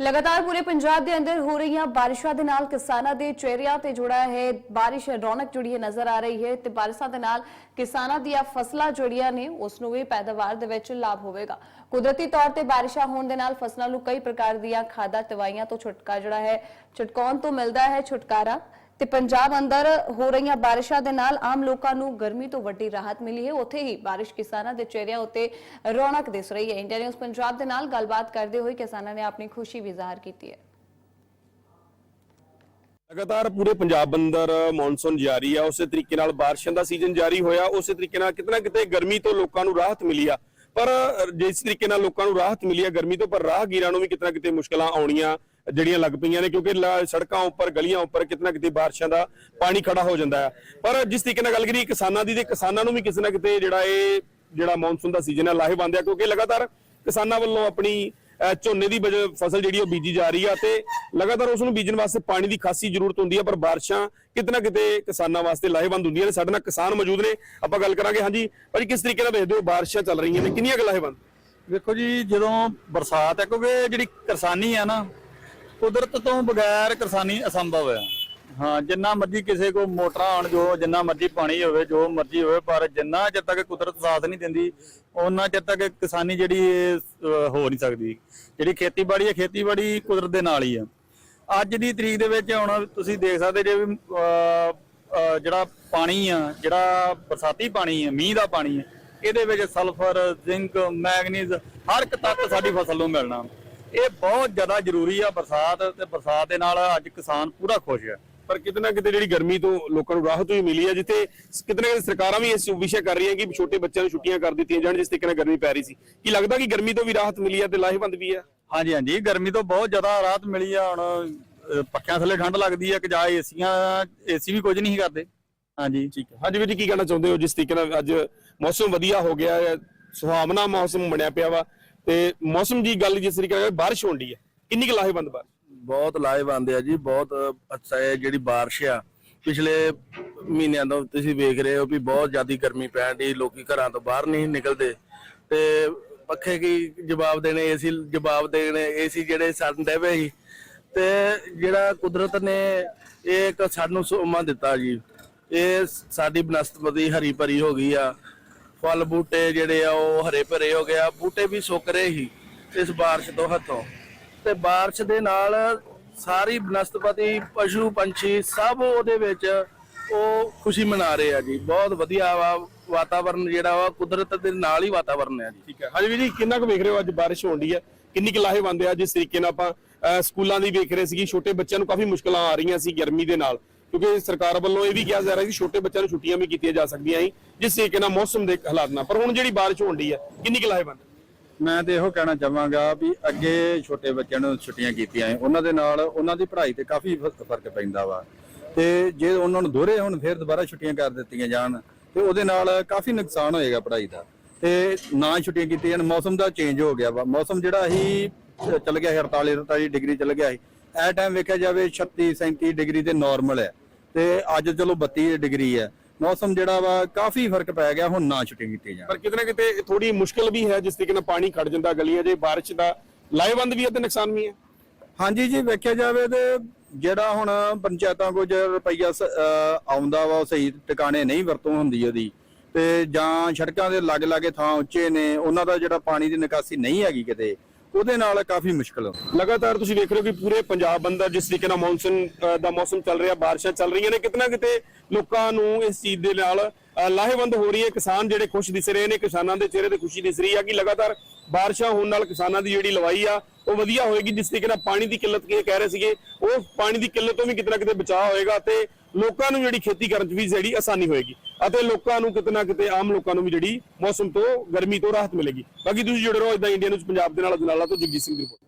ਲਗਾਤਾਰ ਪੂਰੇ ਪੰਜਾਬ ਦੇ ਅੰਦਰ ਹੋ ਰਹੀਆਂ ਬਾਰਿਸ਼ਾਂ ਦੇ ਨਾਲ ਕਿਸਾਨਾਂ ਦੇ ਚਿਹਰਿਆਂ ਤੇ ਜੁੜਾ ਹੈ। ਬਾਰਿਸ਼ ਰੌਣਕ ਜੁੜੀ ਹੈ ਨਜ਼ਰ ਆ ਰਹੀ ਹੈ ਤੇ ਬਾਰਿਸ਼ਾਂ ਦੇ ਨਾਲ ਕਿਸਾਨਾਂ ਦੀਆਂ ਫਸਲਾਂ ਜੁੜੀਆਂ ਨੇ, ਉਸ ਨੂੰ ਵੀ ਪੈਦਾਵਾਰ ਦੇ ਵਿੱਚ ਲਾਭ ਹੋਵੇਗਾ। ਕੁਦਰਤੀ ਤੌਰ ਤੇ ਬਾਰਿਸ਼ਾਂ ਹੋਣ ਦੇ ਨਾਲ ਫਸਲਾਂ ਨੂੰ ਕਈ ਪ੍ਰਕਾਰ ਦੀਆਂ ਖਾਦਾਂ ਦਵਾਈਆਂ ਤੋਂ ਛੁਟਕਾਰਾ ਜਿਹੜਾ ਹੈ, ਛੁਟਕਾਉਣ ਤੋਂ ਮਿਲਦਾ ਹੈ, ਛੁਟਕਾਰਾ। ਤੇ ਪੰਜਾਬ ਅੰਦਰ ਹੋ ਰਹੀਆਂ ਬਾਰਿਸ਼ਾਂ ਦੇ ਨਾਲ ਆਮ ਲੋਕਾਂ ਨੂੰ ਗਰਮੀ ਤੋਂ ਵੱਡੀ ਰਾਹਤ ਮਿਲੀ ਹੈ। ਉੱਥੇ ਹੀ ਬਾਰਿਸ਼ ਕਿਸਾਨਾਂ ਦੇ ਚਿਹਰਿਆਂ ਉੱਤੇ ਰੌਣਕ ਦਿਸ ਰਹੀ ਹੈ। ਇੰਡੀਆ ਨਿਊਜ਼ ਪੰਜਾਬ ਦੇ ਨਾਲ ਗੱਲਬਾਤ ਕਰਦੇ ਹੋਏ ਕਿਸਾਨਾਂ ਨੇ ਆਪਣੀ ਖੁਸ਼ੀ ਵੀ ਜ਼ਾਹਰ ਕੀਤੀ ਹੈ। ਲਗਾਤਾਰ ਪੂਰੇ ਪੰਜਾਬ ਅੰਦਰ ਮੌਨਸੂਨ ਜਾਰੀ ਆ। ਉਸੇ ਤਰੀਕੇ ਨਾਲ ਬਾਰਿਸ਼ਾਂ ਦਾ ਸੀਜ਼ਨ ਜਾਰੀ ਹੋਇਆ। ਉਸੇ ਤਰੀਕੇ ਨਾਲ ਕਿਤਨਾ ਕਿਤੇ ਗਰਮੀ ਤੋਂ ਲੋਕਾਂ ਨੂੰ ਰਾਹਤ ਮਿਲੀ ਆ। ਪਰ ਜਿਸ ਤਰੀਕੇ ਨਾਲ ਲੋਕਾਂ ਨੂੰ ਰਾਹਤ ਮਿਲੀ ਆ ਗਰਮੀ ਤੋਂ, ਪਰ ਰਾਹਗੀਰਾਂ ਨੂੰ ਵੀ ਕਿਤਨਾ ਕਿਤੇ ਮੁਸ਼ਕਲਾਂ ਆਉਣੀਆਂ ਜਿਹੜੀਆਂ ਲੱਗ ਪਈਆਂ ਨੇ, ਕਿਉਂਕਿ ਸੜਕਾਂ ਉੱਪਰ, ਗਲੀਆਂ ਉੱਪਰ ਕਿਤਨਾ ਕਿਤੇ ਬਾਰਿਸ਼ਾਂ ਦਾ ਪਾਣੀ ਖੜਾ ਹੋ ਜਾਂਦਾ ਹੈ। ਪਰ ਜਿਸ ਤਰੀਕੇ ਨਾਲ ਗੱਲ ਕਰੀਏ ਕਿਸਾਨਾਂ ਦੀ ਤੇ ਕਿਸਾਨਾਂ ਨੂੰ ਵੀ ਕਿਸੇ ਨਾ ਕਿਤੇ ਜਿਹੜਾ ਇਹ ਜਿਹੜਾ ਮੌਨਸੂਨ ਦਾ ਸੀਜ਼ਨ ਹੈ, ਲਾਹੇਵੰਦ ਹੈ, ਕਿਉਂਕਿ ਲਗਾਤਾਰ ਕਿਸਾਨਾਂ ਵੱਲੋਂ ਆਪਣੀ ਝੋਨੇ ਦੀ ਫਸਲ ਜਿਹੜੀ ਉਹ ਬੀਜੀ ਜਾ ਰਹੀ ਆ ਤੇ ਲਗਾਤਾਰ ਉਸ ਨੂੰ ਬੀਜਣ ਵਾਸਤੇ ਪਾਣੀ ਦੀ ਖਾਸੀ ਜ਼ਰੂਰਤ ਹੁੰਦੀ ਆ ਪਰ ਬਾਰਿਸ਼ਾਂ ਕਿਤਨਾ ਕਿਤੇ ਕਿਸਾਨਾਂ ਵਾਸਤੇ ਲਾਹੇਵੰਦ ਹੁੰਦੀਆਂ ਨੇ। ਸਾਡੇ ਨਾਲ ਕਿਸਾਨ ਮੌਜੂਦ ਨੇ। ਆਪਾਂ ਗੱਲ ਕਰਾਂਗੇ, ਹਾਂਜੀ, ਭਾਜੀ, ਕਿਸ ਤਰੀਕੇ ਨਾਲ ਵੇਖਦੇ ਹੋ ਬਾਰਿਸ਼ਾਂ ਚੱਲ ਰਹੀਆਂ ਨੇ? ਕਿੰਨੀਆਂ ਕੁ ਲਾਹੇਵੰਦ? ਵੇਖੋ ਜੀ, ਜਦੋਂ ਬਰਸਾਤ ਹੈ, ਕਿਉਂਕਿ ਜਿਹੜੀ ਕਿਸਾਨੀ ਆ ਨਾ ਕੁਦਰਤ ਤੋਂ ਬਗੈਰ ਕਿਸਾਨੀ ਅਸੰਭਵ ਹੈ। ਹਾਂ, ਜਿੰਨਾ ਮਰਜ਼ੀ ਕਿਸੇ ਕੋ ਮੋਟਰਾਂ ਆਣ ਜੋ ਜਿੰਨਾ ਮਰਜ਼ੀ ਪਾਣੀ ਹੋਵੇ, ਜੋ ਮਰਜ਼ੀ ਹੋਵੇ, ਪਰ ਜਿੰਨਾ ਚਿਰ ਤੱਕ ਕੁਦਰਤ ਸਾਥ ਨਹੀਂ ਦਿੰਦੀ ਉਹਨਾਂ ਚਿਰ ਤੱਕ ਕਿਸਾਨੀ ਜਿਹੜੀ ਹੋ ਨਹੀਂ ਸਕਦੀ। ਜਿਹੜੀ ਖੇਤੀਬਾੜੀ ਹੈ, ਖੇਤੀਬਾੜੀ ਕੁਦਰਤ ਦੇ ਨਾਲ ਹੀ ਆ ਅੱਜ ਦੀ ਤਰੀਕ ਦੇ ਵਿੱਚ ਹੁਣ ਤੁਸੀਂ ਦੇਖ ਸਕਦੇ ਜੇ ਵੀ ਜਿਹੜਾ ਪਾਣੀ ਆ, ਜਿਹੜਾ ਬਰਸਾਤੀ ਪਾਣੀ ਆ, ਮੀਂਹ ਦਾ ਪਾਣੀ ਆ, ਇਹਦੇ ਵਿੱਚ ਸਲਫਰ, ਜ਼ਿੰਕ, ਮੈਗਨੀਜ਼, ਹਰ ਇੱਕ ਤੱਤ ਸਾਡੀ ਫਸਲ ਨੂੰ ਮਿਲਣਾ। ਇਹ ਬਹੁਤ ਜ਼ਿਆਦਾ ਜ਼ਰੂਰੀ ਆ ਬਰਸਾਤ ਤੇ ਬਰਸਾਤ ਦੇ ਨਾਲ ਅੱਜ ਕਿਸਾਨ ਪੂਰਾ ਖੁਸ਼ ਹੈ ਪਰ ਕਿਤਨਾ ਕਿਤੇ ਜਿਹੜੀ ਗਰਮੀ ਤੋਂ ਲੋਕਾਂ ਨੂੰ ਰਾਹਤ ਵੀ ਮਿਲੀ ਹੈ ਜਿੱਥੇ ਕਿਤਨਾ ਕਿਤੇ ਸਰਕਾਰਾਂ ਵੀ ਇਸ ਵਿਸ਼ੇ ਕਰ ਰਹੀਆਂ ਕਿ ਛੋਟੇ ਬੱਚਿਆਂ ਨੂੰ ਛੁੱਟੀਆਂ ਕਰ ਦਿੱਤੀਆਂ ਜਾਣ ਜਿਸ ਤਰੀਕੇ ਨਾਲ ਗਰਮੀ ਪੈ ਰਹੀ ਸੀ। ਕੀ ਲੱਗਦਾ ਕਿ ਗਰਮੀ ਤੋਂ ਵੀ ਰਾਹਤ ਮਿਲੀ ਹੈ ਤੇ ਲਾਹੇਵੰਦ ਵੀ ਹੈ ਹਾਂਜੀ ਹਾਂਜੀ। ਗਰਮੀ ਤੋਂ ਬਹੁਤ ਜ਼ਿਆਦਾ ਰਾਹਤ ਮਿਲੀ ਆ। ਹੁਣ ਪੱਖਿਆਂ ਥੱਲੇ ਠੰਡ ਲੱਗਦੀ ਆ ਕਿ ਜਾਂ ਏਸੀਆਂ ਏਸੀ ਵੀ ਕੁਝ ਨਹੀਂ ਕਰਦੇ। ਹਾਂਜੀ। ਠੀਕ ਹੈ। ਹਾਂਜੀ ਵੀਰ ਜੀ ਕੀ ਕਹਿਣਾ ਚਾਹੁੰਦੇ ਹੋ? ਜਿਸ ਤਰੀਕੇ ਨਾਲ ਅੱਜ ਮੌਸਮ ਵਧੀਆ ਹੋ ਗਿਆ ਹੈ ਸੁਹਾਵਣਾ ਮੌਸਮ ਬਣਿਆ ਪਿਆ ਵਾ। ਤੇ ਮੌਸਮ ਦੀ ਗੱਲ ਜਿਸ ਤਰੀਕੇ ਨਾਲ ਬਾਰਿਸ਼ ਹੋਣ ਦੀ ਹੈ, ਕਿੰਨੀ ਕੁ ਲਾਹੇਵੰਦ ਬਾਰਿਸ਼? ਬਹੁਤ ਲਾਹੇਵੰਦ ਆ ਜੀ, ਬਹੁਤ ਅੱਛਾ ਹੈ ਜਿਹੜੀ ਬਾਰਿਸ਼ ਆ, ਪਿਛਲੇ ਮਹੀਨਿਆਂ ਤੋਂ ਤੁਸੀਂ ਵੇਖ ਰਹੇ ਹੋ ਵੀ ਬਹੁਤ ਜ਼ਿਆਦਾ ਗਰਮੀ ਪੈਣ ਦੀ ਲੋਕੀ ਘਰਾਂ ਤੋਂ ਬਾਹਰ ਨਹੀਂ ਨਿਕਲਦੇ। ਤੇ ਪੱਖੇ ਕੀ ਜਵਾਬ ਦੇਣੇ ਏਸੀ ਜਵਾਬ ਦੇਣੇ ਏਸੀ ਜਿਹੜੇ ਸਾਨੂੰ ਦੇਵੇ ਸੀ ਤੇ ਜਿਹੜਾ ਕੁਦਰਤ ਨੇ ਇਹ ਇੱਕ ਸਾਨੂੰ ਸੋਮਾ ਦਿੱਤਾ ਜੀ, ਇਹ ਸਾਡੀ ਬਨਸਪਤੀ ਹਰੀ ਭਰੀ ਹੋ ਗਈ ਆ। ਫਲ ਬੂਟੇ ਜਿਹੜੇ ਆ ਉਹ ਹਰੇ ਭਰੇ ਹੋ ਗਏ ਬੂਟੇ ਵੀ ਸੁੱਕ ਰਹੇ ਸੀ ਇਸ ਬਾਰਿਸ਼ ਤੋਂ ਹੱਥੋਂ। ਤੇ ਬਾਰਿਸ਼ ਦੇ ਨਾਲ ਸਾਰੀ ਬਨਸਪਤੀ ਪਸ਼ੂ ਪੰਛੀ ਸਭ ਉਹਦੇ ਵਿੱਚ ਉਹ ਖੁਸ਼ੀ ਮਨਾ ਰਹੇ ਆ ਜੀ। ਬਹੁਤ ਵਧੀਆ ਵਾ ਵਾਤਾਵਰਨ ਜਿਹੜਾ ਵਾ ਕੁਦਰਤ ਦੇ ਨਾਲ ਹੀ ਵਾਤਾਵਰਨ ਹੈ ਜੀ। ਠੀਕ ਹੈ। ਹਾਂਜੀ ਵੀਰ ਜੀ ਕਿੰਨਾ ਕੁ ਵੇਖ ਰਹੇ ਹੋ ਅੱਜ ਬਾਰਿਸ਼ ਹੋਣ ਦੀ ਹੈ? ਕਿੰਨੀ ਕੁ ਲਾਹੇਵੰਦ ਆ ਜਿਸ ਤਰੀਕੇ ਨਾਲ ਆਪਾਂ ਅਹ, ਸਕੂਲਾਂ ਦੀ ਵੇਖ ਰਹੇ ਸੀ ਛੋਟੇ ਬੱਚਿਆਂ ਨੂੰ ਕਾਫੀ ਮੁਸ਼ਕਲਾਂ ਆ ਰਹੀਆਂ ਸੀ ਗਰਮੀ ਦੇ ਨਾਲ। ਕਿਉਂਕਿ ਸਰਕਾਰ ਵੱਲੋਂ ਇਹ ਵੀ ਕਿਹਾ ਜਾ ਰਿਹਾ ਕਿ ਛੋਟੇ ਬੱਚਿਆਂ ਨੂੰ ਛੁੱਟੀਆਂ ਵੀ ਕੀਤੀਆਂ ਜਾ ਸਕਦੀਆਂ ਸੀ, ਜਿਸ ਤਰੀਕੇ ਨਾਲ ਮੌਸਮ ਦੇ ਹਾਲਾਤ ਨਾਲ। ਪਰ ਹੁਣ ਜਿਹੜੀ ਬਾਰਿਸ਼ ਹੋਣ ਦੀ ਹੈ, ਕਿੰਨੀ ਕੁ ਲਾਹੇਵੰਦ ਮੈਂ ਤੇ ਇਹੋ ਕਹਿਣਾ ਚਾਹਾਂਗਾ ਵੀ ਅੱਗੇ ਛੋਟੇ ਬੱਚਿਆਂ ਨੂੰ ਛੁੱਟੀਆਂ ਕੀਤੀਆਂ ਹੈ ਉਹਨਾਂ ਦੇ ਨਾਲ ਉਹਨਾਂ ਦੀ ਪੜ੍ਹਾਈ ਤੇ ਕਾਫੀ ਫ਼ਰਕ ਪੈਂਦਾ ਵਾ। ਤੇ ਜੇ ਉਹਨਾਂ ਨੂੰ ਦੋਹਰੇ ਹੁਣ ਫਿਰ ਦੁਬਾਰਾ ਛੁੱਟੀਆਂ ਕਰ ਦਿੱਤੀਆਂ ਜਾਣ, ਤੇ ਉਹਦੇ ਨਾਲ ਕਾਫੀ ਨੁਕਸਾਨ ਹੋਏਗਾ ਪੜ੍ਹਾਈ ਦਾ। ਤੇ ਨਾ ਛੁੱਟੀਆਂ ਕੀਤੀਆਂ ਜਾਣ, ਮੌਸਮ ਦਾ ਚੇਂਜ ਹੋ ਗਿਆ ਵਾ। ਮੌਸਮ ਜਿਹੜਾ ਸੀ ਚੱਲ ਗਿਆ ਸੀ 48 48 ਡਿਗਰੀ ਚੱਲ ਗਿਆ ਸੀ। ਇਹ ਟਾਈਮ ਵੇਖਿਆ ਜਾਵੇ 36 37 ਡਿਗਰੀ ਤੇ ਨਾਰਮਲ ਹੈ। ਤੇ ਅੱਜ ਚਲੋ 32 ਡਿਗਰੀ ਹੈ ਮੌਸਮ ਜਿਹੜਾ ਵਾ ਕਾਫੀ ਫ਼ਰਕ ਪੈ ਗਿਆ ਹੁਣ ਨਾ ਛੁੱਟੀਆਂ ਕੀਤੀਆਂ ਜਾਣ ਪਰ ਕਿਤੇ ਨਾ ਕਿਤੇ ਥੋੜੀ ਮੁਸ਼ਕਲ ਵੀ ਹੈ ਜਿਸ ਤਰੀਕੇ ਨਾਲ ਪਾਣੀ ਖੜ ਜਾਂਦਾ ਗਲੀਆਂ 'ਚ ਬਾਰਿਸ਼ ਦਾ ਲਾਹੇਵੰਦ ਵੀ ਹੈ ਤੇ ਨੁਕਸਾਨ ਵੀ ਹੈ। ਹਾਂਜੀ ਜੀ ਵੇਖਿਆ ਜਾਵੇ ਤੇ ਜਿਹੜਾ ਹੁਣ ਪੰਚਾਇਤਾਂ ਕੋਲ ਜੇ ਰੁਪਈਆ ਆਉਂਦਾ ਵਾ ਉਹ ਸਹੀ ਟਿਕਾਣੇ ਨਹੀਂ ਵਰਤੋਂ ਹੁੰਦੀ ਉਹਦੀ ਤੇ ਜਾਂ ਸੜਕਾਂ ਦੇ ਲਾਗੇ ਲਾਗੇ ਥਾਂ ਉੱਚੇ ਨੇ ਉਹਨਾਂ ਦਾ ਜਿਹੜਾ ਪਾਣੀ ਦੀ ਨਿਕਾਸੀ ਨਹੀਂ ਹੈਗੀ ਕਿਤੇ ਉਹਦੇ ਨਾਲ ਕਾਫੀ ਮੁਸ਼ਕਲ ਹੁੰਦੀ ਲਗਾਤਾਰ ਤੁਸੀਂ ਵੇਖ ਰਹੇ ਹੋ ਕਿ ਪੂਰੇ ਪੰਜਾਬ ਅੰਦਰ ਜਿਸ ਤਰੀਕੇ ਨਾਲ ਮੌਨਸੂਨ ਦਾ ਮੌਸਮ ਚੱਲ ਰਿਹਾ, ਬਾਰਿਸ਼ਾਂ ਚੱਲ ਰਹੀਆਂ ਨੇ, ਕਿਤਨਾ ਕਿਤੇ ਲੋਕਾਂ ਨੂੰ ਇਸ ਚੀਜ਼ ਦੇ ਨਾਲ ਲਾਹੇਵੰਦ ਹੋ ਰਹੀ ਹੈ। ਕਿਸਾਨ ਜਿਹੜੇ ਖੁਸ਼ ਦਿਸ ਰਹੇ ਨੇ, ਕਿਸਾਨਾਂ ਦੇ ਚਿਹਰੇ ਤੇ ਖੁਸ਼ੀ ਦਿਸ ਰਹੀ ਹੈ ਕਿ ਲਗਾਤਾਰ ਬਾਰਿਸ਼ਾਂ ਹੋਣ ਨਾਲ ਕਿਸਾਨਾਂ ਦੀ ਜਿਹੜੀ ਲਵਾਈ ਆ, ਉਹ ਵਧੀਆ ਹੋਏਗੀ। ਜਿਸ ਤਰੀਕੇ ਨਾਲ ਪਾਣੀ ਦੀ ਕਿੱਲਤ ਕਹਿ ਰਹੇ ਸੀਗੇ, ਉਹ ਪਾਣੀ ਦੀ ਕਿੱਲਤ ਤੋਂ ਵੀ ਕਿਤਨਾ ਕਿਤੇ ਬਚਾਅ ਹੋਏਗਾ ਤੇ ਲੋਕਾਂ ਨੂੰ ਜਿਹੜੀ ਖੇਤੀ ਕਰਨ 'ਚ ਵੀ ਜਿਹੜੀ ਆਸਾਨੀ ਹੋਏਗੀ ਅਤੇ ਲੋਕਾਂ ਨੂੰ ਕਿਤੇ ਨਾ ਕਿਤੇ ਆਮ ਲੋਕਾਂ ਨੂੰ ਵੀ ਜਿਹੜੀ ਮੌਸਮ ਤੋਂ, ਗਰਮੀ ਤੋਂ ਰਾਹਤ ਮਿਲੇਗੀ। ਬਾਕੀ ਤੁਸੀਂ ਜੁੜੇ ਰਹੋ ਇਦਾਂ ਇੰਡੀਆ ਨਿਊਜ਼ ਪੰਜਾਬ ਦੇ ਨਾਲ ਅਜਨਾਲਾ ਤੋਂ ਜਗਜੀਤ ਸਿੰਘ ਦੀ ਰਿਪੋਰਟ।